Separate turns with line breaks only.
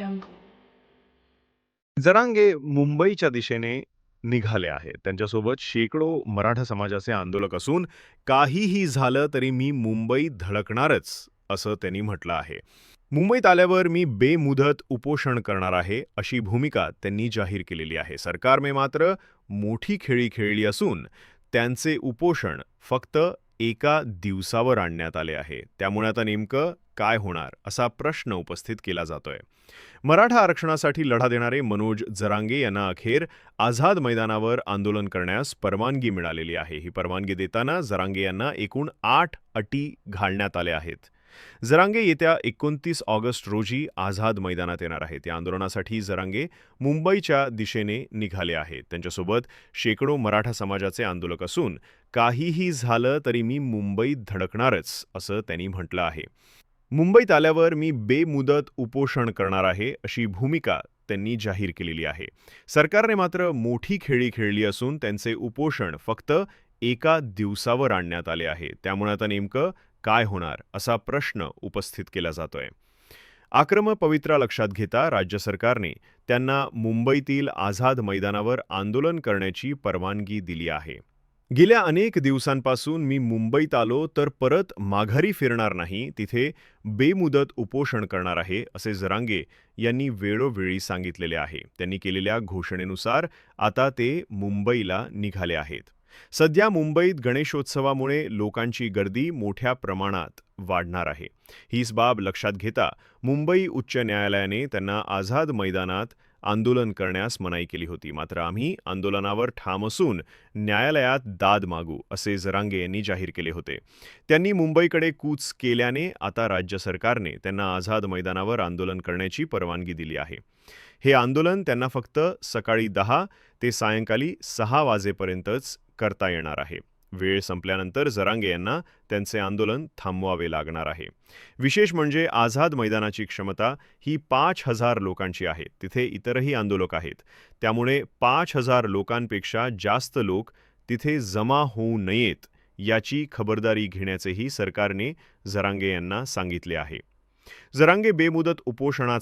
jungle.
Jarange मुंबईच्या दिशेने निघाले आहेत. त्यांच्यासोबत शेकडो मराठा समाजाचे आंदोलक असून काहीही झालं तरी मी मुंबईत धडकणारच असं त्यांनी म्हटलं आहे. मुंबईत आल्यावर मी बेमुदत उपोषण करणार आहे अशी भूमिका त्यांनी जाहीर केलेली आहे. सरकारने मात्र मोठी खेळी खेळली असून त्यांचे उपोषण फक्त एका दिवसावर आणण्यात आले आहे. त्यामुळे आता नेमकं काय होणार असा प्रश्न उपस्थित केला जातोय. मराठा आरक्षणासाठी लढा देणारे मनोज जरांगे यांना अखेर आझाद मैदानावर आंदोलन करण्यास परवानगी मिळालेली आहे. ही परवानगी देताना जरांगे यांना एकूण आठ अटी घालण्यात आल्या आहेत. जरांगे येत्या एकोणतीस ऑगस्ट रोजी आझाद मैदानात येणार आहेत. या आंदोलनासाठी जरांगे मुंबईच्या दिशेने निघाले आहेत. त्यांच्यासोबत शेकडो मराठा समाजाचे आंदोलक असून काहीही झालं तरी मी मुंबईत धडकणारच असं त्यांनी म्हटलं आहे. मुंबईत आल्यावर मी बेमुदत उपोषण करणार आहे अशी भूमिका त्यांनी जाहीर केलेली आहे. सरकारने मात्र मोठी खेळी खेळली असून त्यांचे उपोषण फक्त एका दिवसावर आणण्यात आले आहे. त्यामुळे आता नेमकं काय होणार असा प्रश्न उपस्थित केला जातोय. आक्रमक पवित्रा लक्षात घेता राज्य सरकारने त्यांना मुंबईतील आझाद मैदानावर आंदोलन करण्याची परवानगी दिली आहे. गेल्या अनेक दिवसांपासून मी मुंबईत आलो तर परत माघारी फिरणार नाही तिथे बेमुदत उपोषण करणार आहे असे जरांगे यांनी वेळोवेळी सांगितलेले आहे. त्यांनी केलेल्या घोषणेनुसार आता ते मुंबईला निघाले आहेत. सध्या मुंबईत गणेशोत्सवामुळे लोकांची गर्दी मोठ्या प्रमाणात. वाढणार आहे. हीच बाब लक्षात घेता मुंबई उच्च न्यायालयाने त्यांना आझाद मैदानात आंदोलन करण्यास मनाई केली होती. मात्र आम्ही आंदोलनावर ठाम असून न्यायालयात दाद मागू असे जरांगे यांनी जाहीर केले होते. त्यांनी मुंबईकडे कूच केल्याने आता राज्य सरकारने त्यांना आझाद मैदानावर आंदोलन करण्याची परवानगी दिली आहे. हे आंदोलन त्यांना फक्त सकाळी दहा ते सायंकाळी सहा वाजेपर्यंतच करता येणार आहे. वेळ संपल्यानंतर जरांगे यांना त्यांचे आंदोलन थांबवावे लागणार आहे. विशेष म्हणजे आझाद मैदानाची क्षमता ही पाच हजार लोकांची आहे. तिथे इतरही आंदोलक आहेत. त्यामुळे पाच हजार लोकांपेक्षा जास्त लोक तिथे जमा होऊ नयेत याची खबरदारी घेण्याचेही सरकारने जरांगे यांना सांगितले आहे. जरांगे बेमुदत उपोषणाचा